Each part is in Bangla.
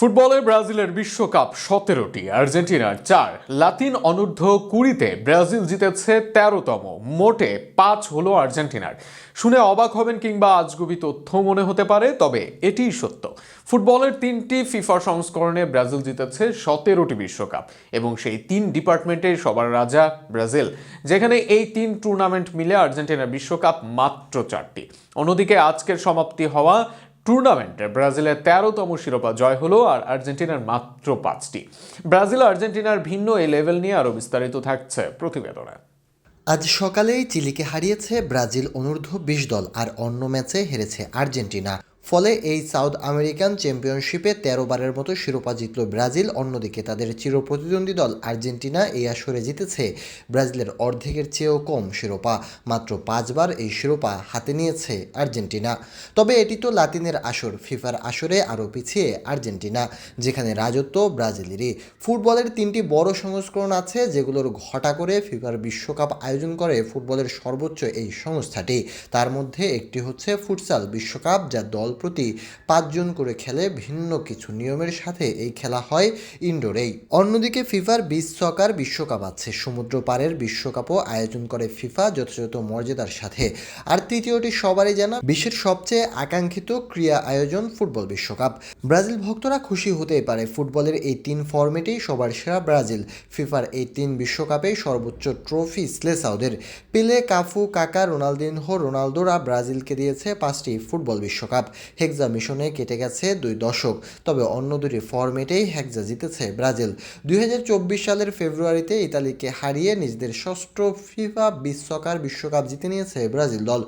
ফুটবলে ব্রাজিলের বিশ্বকাপ সতেরোটি আর্জেন্টিনার চার, লাতিন অনূর্ধ্ব কুড়িতে ব্রাজিল জিতেছে তেরোতম, মোটে পাঁচ হলো আর্জেন্টিনার। শুনে অবাক হবেন কিংবা আজগুবি তথ্য মনে হতে পারে, তবে এটিই সত্য। ফুটবলের তিনটি ফিফা সংস্করণে ব্রাজিল জিতেছে সতেরোটি বিশ্বকাপ, এবং সেই তিন ডিপার্টমেন্টে সবার রাজা ব্রাজিল, যেখানে এই তিন টুর্নামেন্ট মিলে আর্জেন্টিনার বিশ্বকাপ মাত্র চারটি। অন্যদিকে আজকের সমাপ্তি হওয়া টুর্নামেন্টে ব্রাজিলের তেরোতম শিরোপা জয় হলো আর আর্জেন্টিনার মাত্র পাঁচটি। ব্রাজিল আর্জেন্টিনার ভিন্ন এই লেভেল নিয়ে আরও বিস্তারিত থাকছে প্রতিবেদনে। আজ সকালেই চিলিকে হারিয়েছে ব্রাজিল অনূর্ধ্ব বিশ দল আর অন্য ম্যাচে হেরেছে আর্জেন্টিনা। ফলে এই সাউথ আমেরিকান চ্যাম্পিয়নশিপে তেরো বারের মতো শিরোপা জিতল ব্রাজিল। অন্যদিকে তাদের চিরপ্রতিদ্বন্দ্বী দল আর্জেন্টিনা এই আসরে জিতেছে। ব্রাজিলের অর্ধেকের চেয়েও কম শিরোপা, মাত্র পাঁচবার এই শিরোপা হাতে নিয়েছে আর্জেন্টিনা। তবে এটি তো লাতিনের আসর, ফিফার আসরে আরও পিছিয়ে আর্জেন্টিনা, যেখানে রাজত্ব ব্রাজিলেরই। ফুটবলের তিনটি বড় সংস্করণ আছে, যেগুলোর ঘটা করে ফিফার বিশ্বকাপ আয়োজন করে ফুটবলের সর্বোচ্চ এই সংস্থাটি। তার মধ্যে একটি হচ্ছে ফুটসাল বিশ্বকাপ, যা দল প্রতি পাঁচজন করে খেলে ভিন্ন কিছু নিয়মের সাথে এই খেলা হয় ইনডোরেই। অন্যদিকে ফিফার বিচ সকার বিশ্বকাপ আছে। সমুদ্র পারের বিশ্বকাপও আয়োজন করে ফিফা যথাযথ মর্যাদার সাথে। আর তৃতীয়টি সবারই জানা, বিশ্বের সবচেয়ে আকাঙ্ক্ষিত ক্রিয়া আয়োজন ফুটবল বিশ্বকাপ। ব্রাজিল ভক্তরা খুশি হতেই পারে, ফুটবলের এই তিন ফরম্যাটেই সবার সেরা ব্রাজিল। ফিফার এই তিন বিশ্বকাপে সর্বোচ্চ ট্রফি স্লেসাউদের পেলে, কাফু, কাকা, রোনালদিনহো, রোনালদোরা ব্রাজিলকে দিয়েছে পাঁচটি ফুটবল বিশ্বকাপ। হেক্সা মিশনে কেটে গেছে দুই দশক। তবে অন্য দুটি ফরম্যাটেই হেক্সা জিতেছে ব্রাজিল। দুই হাজার চব্বিশ সালের ফেব্রুয়ারিতে ইতালিকে হারিয়ে নিজেদের ষষ্ঠ ফিফা বিশ্বকার বিশ্বকাপ জিতে নিয়েছে ব্রাজিল দল।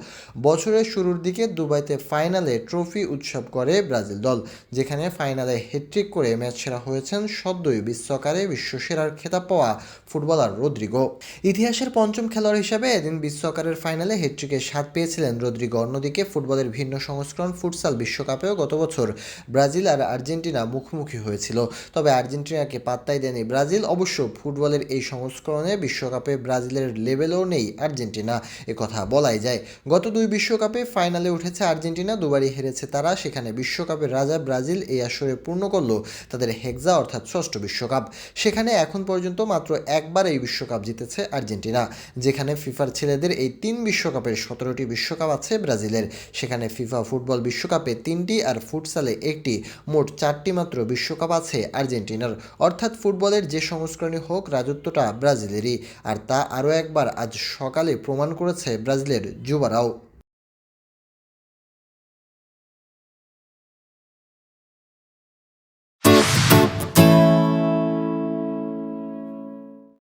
বছরের শুরুর দিকে দুবাইতে ফাইনালে ট্রফি উৎসব করে ব্রাজিল দল, যেখানে ফাইনালে হ্যাট্রিক করে ম্যাচ সেরা হয়েছেন সদ্যই বিশ্বকারে বিশ্বসেরার খেতাব পাওয়া ফুটবলার রদ্রিগো। ইতিহাসের পঞ্চম খেলোয়াড় হিসাবে এদিন বিশ্বকারের ফাইনালে হ্যাট্রিকের স্বাদ পেয়েছিলেন রদ্রিগো। অন্যদিকে ফুটবলের ভিন্ন সংস্করণ ফুটসাল বিশ্বকাপেও গত বছর ব্রাজিল আর আর্জেন্টিনা মুখোমুখি হয়েছিল। তবে আর্জেন্টিনাকে পাত্তাই দেয়নি ব্রাজিল। অবশ্য ফুটবলের এই সংস্করণে বিশ্বকাপে ব্রাজিলের লেভেলও নেই আর্জেন্টিনা। কথা বলাই যায়। গত দুই বিশ্বকাপে ফাইনালে উঠেছে আর্জেন্টিনা, দুবারই হেরেছে তারা। সেখানে বিশ্বকাপের রাজা ব্রাজিল এই আসরে পূর্ণ করল তাদের হেক্সা অর্থাৎ ষষ্ঠ বিশ্বকাপ। সেখানে এখন পর্যন্ত মাত্র একবার এই বিশ্বকাপ জিতেছে আর্জেন্টিনা, যেখানে ফিফার ছেলেদের এই তিন বিশ্বকাপের সতেরোটি বিশ্বকাপ আছে ব্রাজিলের। সেখানে ফিফা ফুটবল বিশ্বকাপে তিনটি আর ফুটসালে একটি। মোট চারটি মাত্র বিশ্বকাপ আছে আর্জেন্টিনার। অর্থাৎ ফুটবলের যে সংস্করণে হোক রাজত্বটা ব্রাজিলেরই। আর তা আরও একবার আজ সকালে প্রমাণ করেছে ব্রাজিলের যুবারাও।